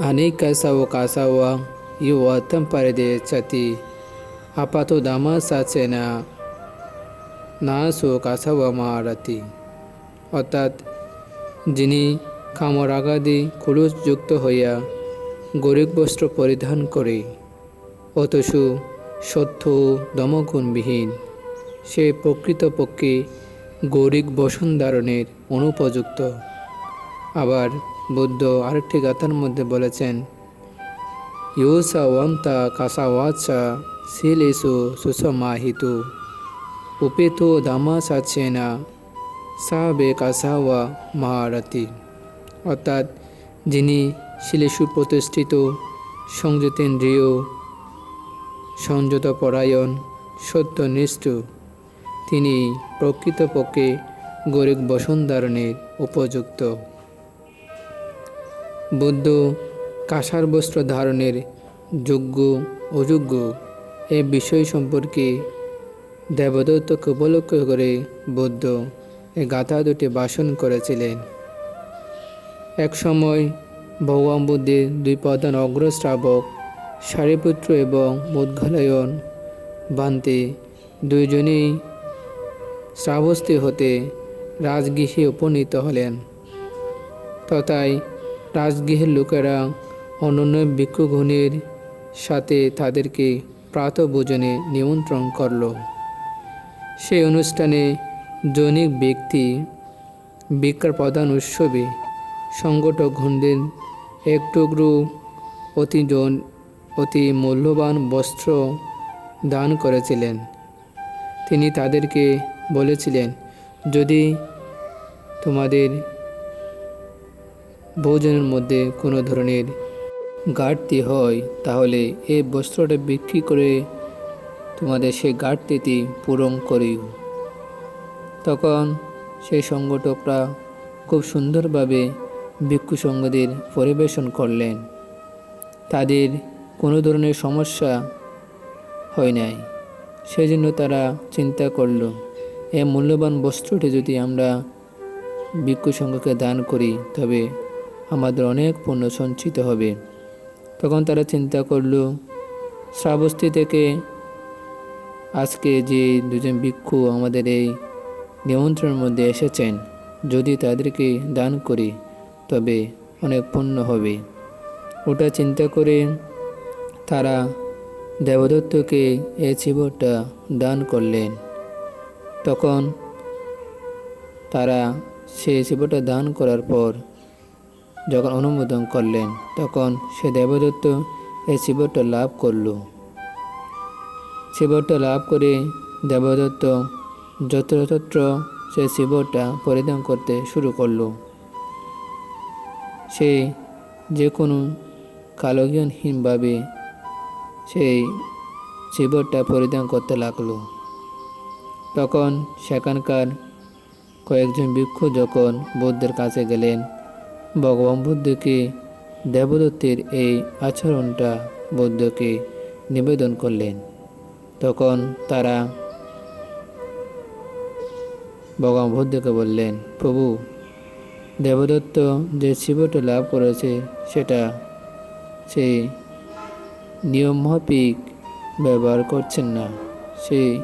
Anika sawo kasawa yuwa tamparede chati apato dama sachena না সো কাসাওয়া মারাতি অর্থাৎ যিনি খামরাগাদি যুক্ত হইয়া গরিব বস্ত্র পরিধান করে অতসু সত্য দমগুণবিহীন সে প্রকৃতপক্ষে গরিব বসুন্ধারণের অনুপযুক্ত আবার বুদ্ধ আরেকটি গাথার মধ্যে বলেছেন, ইউসা ওয়ান্তা কাসাওয়াচা সিলেসু সুসমাহিতু। উপেতো দামা সাচেনা সাবে কাসাওয়া মহারথী অর্থাৎ যিনি শিলে প্রতিষ্ঠিত সংযতেন্দ্রিয় সংযত পরায়ণ সত্যনিষ্ঠ, তিনি প্রকৃতপক্ষে গরিব বসুন্ধারণের উপযুক্ত। বুদ্ধ কাঁসার বস্ত্র ধারণের যোগ্য অযোগ্য এ বিষয় সম্পর্কে দেবদত্তকে উপলক্ষ করে বুদ্ধ এই গাথা দুটি ভাষণ করেছিলেন। এক সময় ভগবান বুদ্ধের দুই প্রধান অগ্রশ্রাবক সারিপুত্র এবং মুদ্গলায়ন বান্তে দুইজনেই শ্রাবস্তি হতে রাজগৃহে উপনীত হলেন। তথায় রাজগৃহের লোকেরা অনন্য ভিক্ষুগণের সাথে তাদেরকে প্রাতভোজনে নিমন্ত্রণ করল। সেই অনুষ্ঠানে জৈনিক ব্যক্তি ভিক্ষার প্রধান উৎসবে সংগঠক ঘণ্ডের এক টুকরো অতি জন অতি মূল্যবান বস্ত্র দান করেছিলেন। তিনি তাদেরকে বলেছিলেন, যদি তোমাদের ভোজনের মধ্যে কোনো ধরনের ঘাটতি হয়, তাহলে এই বস্ত্রটা বিক্রি করে তোমাদের সেই ঘাটতিটি পূরণ করিও। তখন সেই সংগঠকরা খুব সুন্দরভাবে ভিক্ষু সঙ্গদের পরিবেশন করলেন। তাদের কোনো ধরনের সমস্যা হয় নাই। সেই জন্য তারা চিন্তা করল এই মূল্যবান বস্ত্রটি যদি আমরা ভিক্ষু সংঘকে দান করি, তবে আমাদের অনেক পুণ্য সঞ্চিত হবে। তখন তারা চিন্তা করল, শ্রাবস্তি থেকে আজকে যে দুজন ভিক্ষু আমাদের এই নিমন্ত্রণের মধ্যে এসেছেন, যদি তাদেরকে দান করি, তবে অনেক পুণ্য হবে। ওটা চিন্তা করে তারা দেবদত্তকে এই চিবরটা দান করলেন। তখন তারা সেই শিবটা দান করার পর যখন অনুমোদন করলেন, তখন সে দেবদত্ত এই শিবটা লাভ করল। শিবটা লাভ করে দেবদত্ত যত্রতত্র সে শিবটা পরিধান করতে শুরু করল। সে যে কোনো কালজ্ঞানহীনভাবে সেই শিবরটা পরিধান করতে লাগল। তখন সেখানকার কয়েকজন ভিক্ষু যখন বুদ্ধের কাছে গেলেন ভগবান বুদ্ধকে, দেবদত্তের এই আচরণটা বুদ্ধকে নিবেদন করলেন। তখন তারা ভগবান বুদ্ধকে বললেন, প্রভু, দেবদত্ত যে শিবটা লাভ করেছে, সেটা সে নিয়মমাফিক ব্যবহার করছেন না। সেই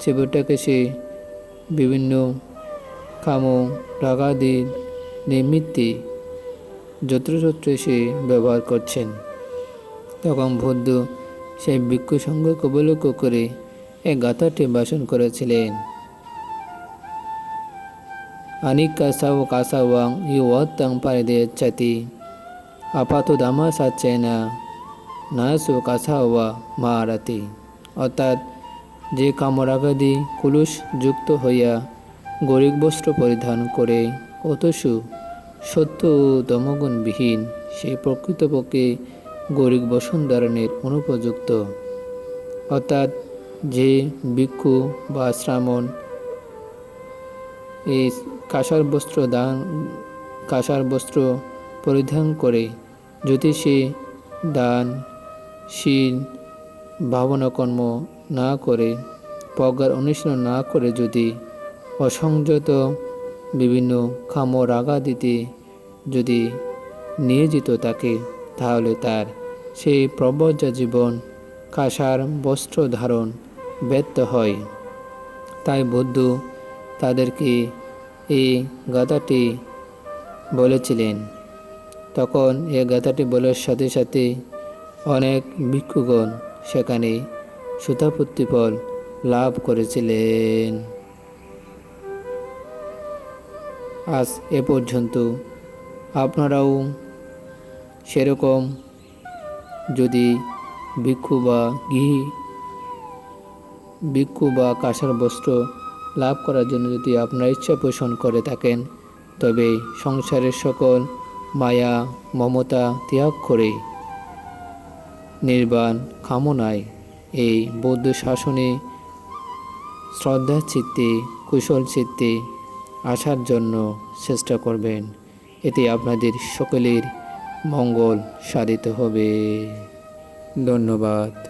শিবটাকে সে বিভিন্ন কাম, রাগাদি, নিমিত্তে যত্রযত্রে সে ব্যবহার করছেন। তখন বুদ্ধ সেই ভিক্ষু সংঘকে উপলক্ষ করে এক গাথাটি ভাষণ করেছিলেন। Anika sawo kasawang yuwatang paridechati আপাত দামা সাচ্ছে না নাসু কাসাওয়া মারাতি অর্থাৎ যে কামরাগাদি কুলুষ যুক্ত হইয়া গরিব বস্ত্র পরিধান করে, অতসু সত্য দমগুণবিহীন সে প্রকৃতপক্ষে গরিব বসুন্ধারণের অনুপযুক্ত। অর্থাৎ যে ভিক্ষু বা শ্রামণ এই কাঁসার বস্ত্র দান, কাঁসার বস্ত্র পরিধান করে যদি সে দান, শীল ভাবনা কর্ম না করে, প্রজ্ঞার অনুশীলন না করে যদি অসংযত বিভিন্ন খাম রাগা দিতে যদি নিয়োজিত থাকে, তাহলে তার সেই প্রবজ্জা জীবন কাঁসার বস্ত্র ধারণ ব্যর্থ হয়। তাই বুদ্ধ তাদেরকে এই গাথাটি বলেছিলেন। তখন এ গাথাটি বলার সাথে সাথে অনেক ভিক্ষুগণ সেখানে সুতাপত্তি ফল লাভ করেছিলেন। আজ এ পর্যন্ত। আপনারাও সেরকম যদি ভিক্ষু বা গৃহী, ভিক্ষু বা কাঁসার বস্ত্র লাভ করার জন্য যদি আপনার ইচ্ছা পোষণ করে থাকেন, তবে সংসারের সকল মায়া, মমতা ত্যাগ করে নির্বাণ কামনায় এই বৌদ্ধ শাসনে শ্রদ্ধা চিত্তে, কুশল চিত্তে আসার জন্য চেষ্টা করবেন। এতে আপনাদের সকলের মঙ্গল সাধিত হবে। ধন্যবাদ।